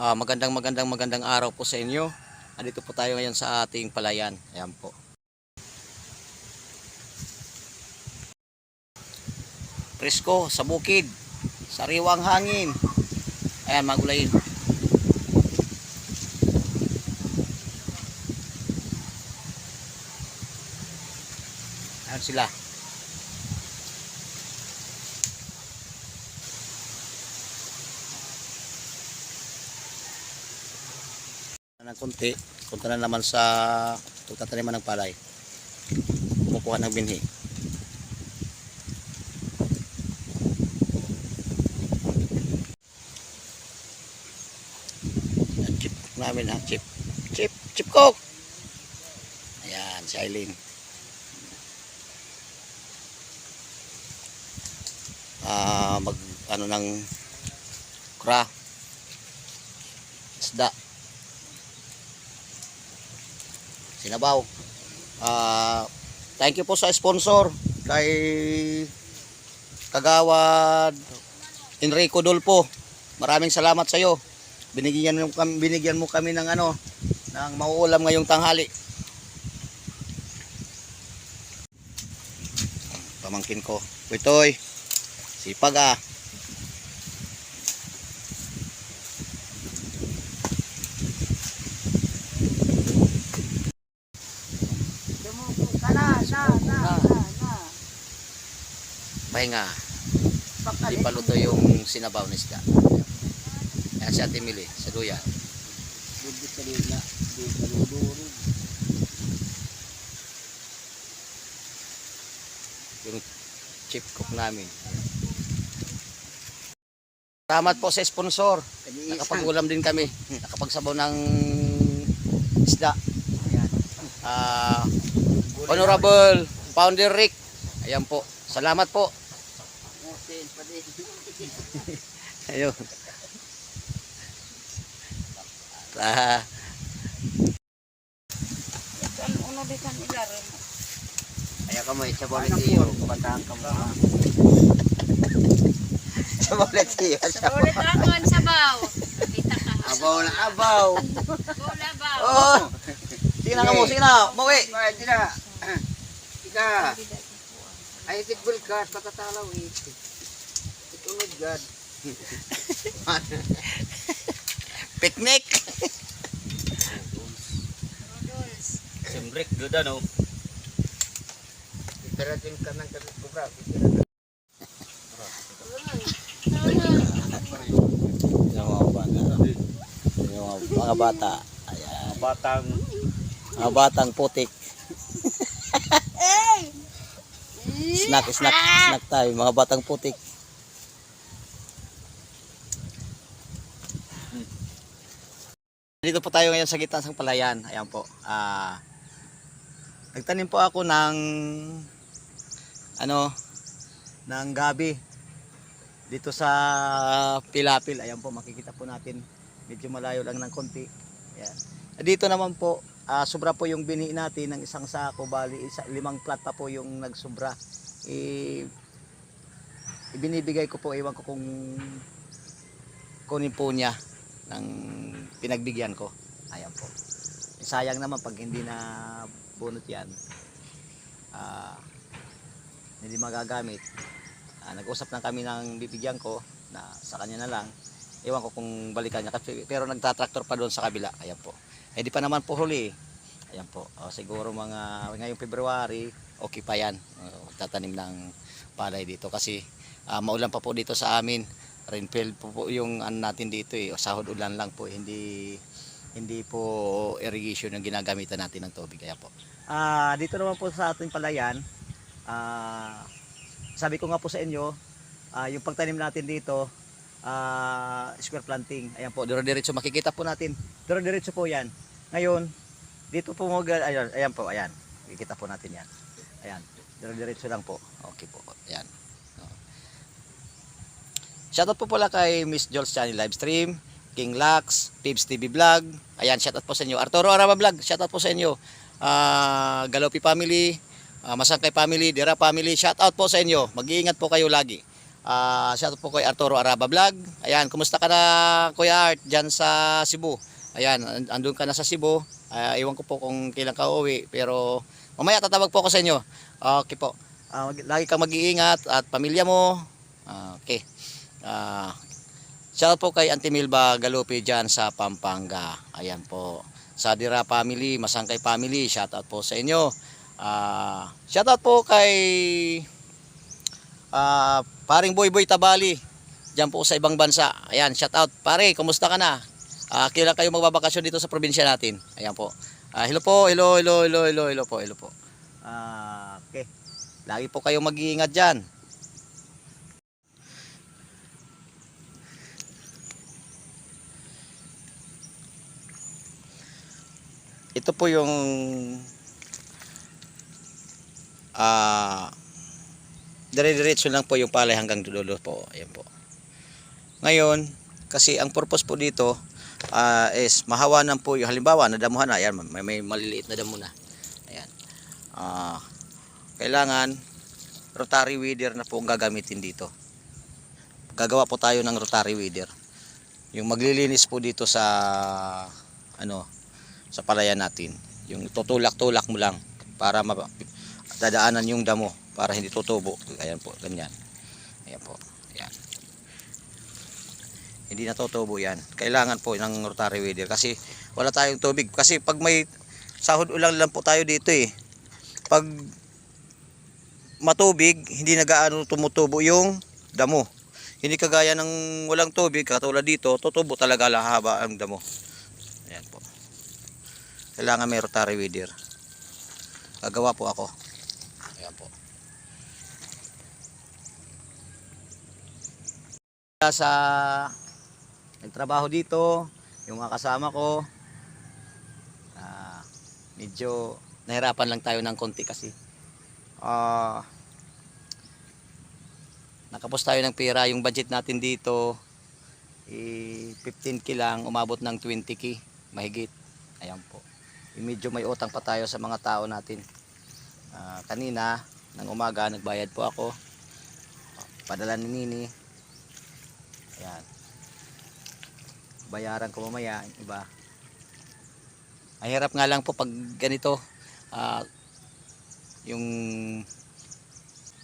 Ah, magandang magandang magandang araw po sa inyo. Andito po tayo ngayon sa ating palayan. Ayan po. Presko sa bukid. Sariwang hangin. Ayan, magulayin. Ayan sila. Konti, punta na naman sa tutatanim ng palay. Kumukuha ng binhi. Yan, chip namin ha, chip. Chip, chip cook! Ayan, si Aileen. Ah, mag ano ng kra isda Sinabaw. Ah, thank you po sa sponsor kay Kagawad Enrico Dulpo. Maraming salamat sa iyo. Binigyan mo kami binigyan mo kami ng ano ng mauulam ngayong tanghali. Pamangkin ko. Witoy. Sipag ah. Dumuko ka na, na, na, na, na. Pahinga. Pagkalit Di pa luto yung sinabaw na isda. Ayan si Ate Mili, sa luduro. yung chip cook namin. Salamat po sa sponsor. Nakapag-ulam din kami. Nakapagsabaw ng isda. Ah, Honorable Founder Rick. Ayan po. Salamat po. Ayun. Ah, Kan uno di kan ilar. Ayan ka mo, sa Ano po, kabataan ka mo. Sa bolet iyo. Ulit ako ang sabaw. Abaw na abaw. Bula ba? Oh. Sige na ka mo, sige na. Mawi. Ay, di na. Ika, ay titbul ka, patatalaw eh. Itunod gad. Picnic. Noodles. Simbrek, duda no. Itaratin ka ng mga bata. Yung mga, mga bata. Ayan. Batang. Mga batang putik. snack, snack, snack tayo. Mga batang putik. Dito po tayo ngayon sa gitna ng palayan. Ayan po. Ah, nagtanim po ako ng ano ng gabi dito sa Pilapil. Ayan po, makikita po natin. Medyo malayo lang ng konti. Ayan. Dito naman po, ah, sobra po yung bini natin ng isang sako. Bali, isa, limang plat pa po yung nagsobra. I, ibinibigay ko po, iwan ko kung kunin po niya ng pinagbigyan ko. Ayan po. Sayang naman pag hindi na bunot yan. Ah, hindi magagamit. Ah, nag-usap na kami ng bibigyan ko na sa kanya na lang. Ewan ko kung balikan niya. Pero nagtatraktor pa doon sa kabila. Ayan po. Eh di pa naman po huli. Ayan po. O, siguro mga ngayong February, okay pa yan. O, tatanim ng palay dito. Kasi ah, maulan pa po dito sa amin. Rainfield po, po yung ano natin dito eh. Sahod ulan lang po. Hindi hindi po irrigation yung ginagamitan natin ng tubig. Kaya po. Ah, dito naman po sa ating palayan, ah, sabi ko nga po sa inyo, ah, yung pagtanim natin dito, ah, square planting. Ayan po, dire-diretso makikita po natin. Dire-diretso po 'yan. Ngayon, dito po mag ayan, ayan po, ayan. Makikita po natin 'yan. Ayan, dire-diretso lang po. Okay po. Ayan. Shoutout po pala kay Miss Jules Channel Livestream, King Lax, Pips TV Vlog. Ayan, shoutout po sa inyo. Arturo Arama Vlog, shoutout po sa inyo. Ah, Galopi Family, ah, Masangkay Family, Dira Family, shoutout po sa inyo. Mag-iingat po kayo lagi. Ah, shoutout po kay Arturo Araba Vlog. Ayan, kumusta ka na Kuya Art diyan sa Cebu? Ayan, and- andun ka na sa Cebu. Ah, iwan ko po kung kailan ka uuwi pero mamaya tatawag po ako sa inyo. Okay po. Mag- lagi kang mag-iingat at pamilya mo. Okay. Ah, shout po kay Auntie Milba Galupi dyan sa Pampanga. Ayan po. Sa Dira family, Masangkay family, shout out po sa inyo. Ah, shout out po kay ah, paring Boy Boy Tabali. Diyan po sa ibang bansa. Ayan, shout out. Pare, kumusta ka na? Ah, kailan kayo magbabakasyon dito sa probinsya natin? Ayan po. Ah, hello po, hello, hello, hello, hello, hello po, hello po. Ah, okay. Lagi po kayo mag-iingat diyan. Ito po yung ah dire-diretso lang po yung palay hanggang dulo po. Ayan po. Ngayon, kasi ang purpose po dito ah, is mahawanan po yung halimbawa nadamuhan na. Ayan, may, may maliliit na damo na. Ayan. Ah, kailangan rotary weeder na po ang gagamitin dito. Gagawa po tayo ng rotary weeder. Yung maglilinis po dito sa ano sa palayan natin. Yung tutulak-tulak mo lang para dadaanan yung damo para hindi tutubo. Ayan po, ganyan. Ayan po. Ayan. Hindi na tutubo yan. Kailangan po ng rotary weeder kasi wala tayong tubig. Kasi pag may sahod ulang lang po tayo dito eh. Pag matubig, hindi na gaano tumutubo yung damo. Hindi kagaya ng walang tubig, katulad dito, tutubo talaga lahaba ang damo. Ayan po. Kailangan may rotary weeder. Gagawa po ako. Ayan po. Sa nagtrabaho dito, yung mga kasama ko, ah, medyo nahirapan lang tayo ng konti kasi. Ah, nakapos tayo ng pera, yung budget natin dito, eh, 15k lang, umabot ng 20k, mahigit. Ayan po. Eh, medyo may utang pa tayo sa mga tao natin. Ah, kanina, ng umaga, nagbayad po ako. Padala ni Nini. Ayan. Bayaran ko mamaya, iba. Ang hirap nga lang po pag ganito, ah, yung,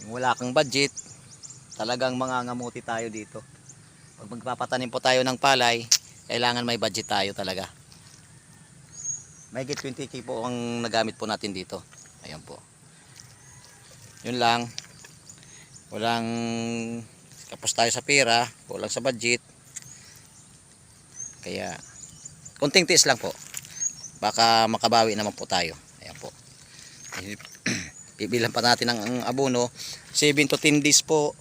yung wala kang budget, talagang mangangamuti tayo dito. Pag magpapatanim po tayo ng palay, kailangan may budget tayo talaga. May 20k po ang nagamit po natin dito. Ayan po. Yun lang. Walang kapos tayo sa pera, kulang sa budget. Kaya konting tiis lang po. Baka makabawi naman po tayo. Ayan po. Bibilan pa natin ang, ang abono. 7 to 10 days po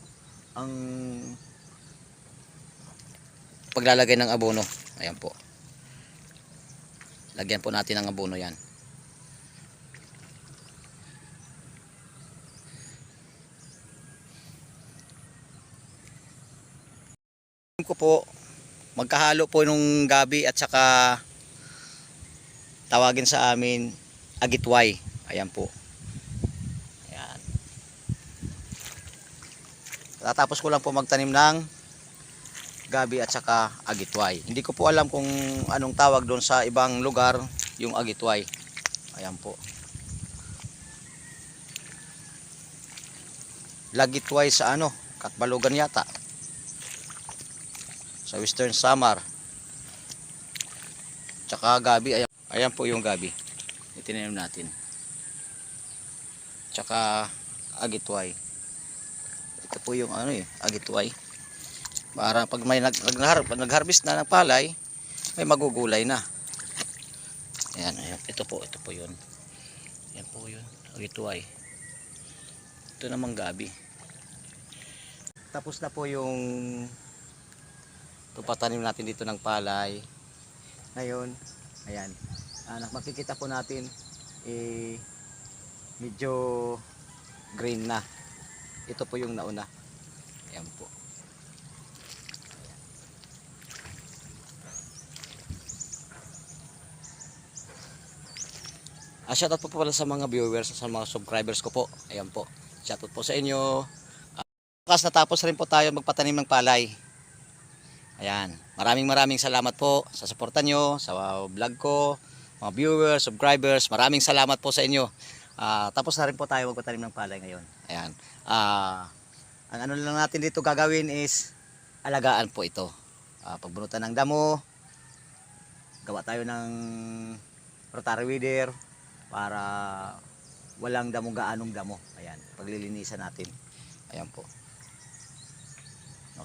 ang paglalagay ng abono. Ayan po. Lagyan po natin ng abono yan. ko po magkahalo po nung gabi at saka tawagin sa amin agitway. Ayan po. Ayan. Tatapos ko lang po magtanim ng gabi at saka agitway. Hindi ko po alam kung anong tawag doon sa ibang lugar yung agitway. Ayan po. Lagitway sa ano, Katbalugan yata. Sa Western Samar. Tsaka gabi, ayan, ayan po yung gabi. Itinanim natin. Tsaka agitway. Ito po yung ano eh, agitway. Para pag may nag, nag, nag-harvest na ng palay, may magugulay na. Ayan, ayan. Ito po, ito po yun. Ayan po yun. Agitway. Ito namang gabi. Tapos na po yung tupatanim natin dito ng palay. Ngayon, ayan. Anak, makikita po natin eh medyo green na. Ito po yung nauna. Ayan po. Ah, shoutout po pala sa mga viewers, sa mga subscribers ko po. Ayan po. Shoutout po sa inyo. Ah, wakas natapos rin po tayo magpatanim ng palay. Ayan. Maraming maraming salamat po sa suporta nyo, sa vlog ko, mga viewers, subscribers. Maraming salamat po sa inyo. Ah, tapos na rin po tayo magpatanim ng palay ngayon. Ayan. Ah, ang ano lang natin dito gagawin is alagaan po ito. Ah, pagbunutan ng damo, gawa tayo ng rotary weeder para walang damo gaanong damo. Ayan, paglilinisan natin. Ayan po.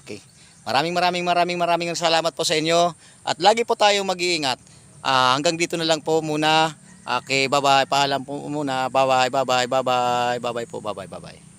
Okay. Maraming maraming maraming maraming salamat po sa inyo at lagi po tayong mag-iingat. Ah, hanggang dito na lang po muna. Okay, bye-bye. Paalam po muna. Bye-bye, bye-bye, bye-bye. Bye-bye po, bye-bye, bye-bye.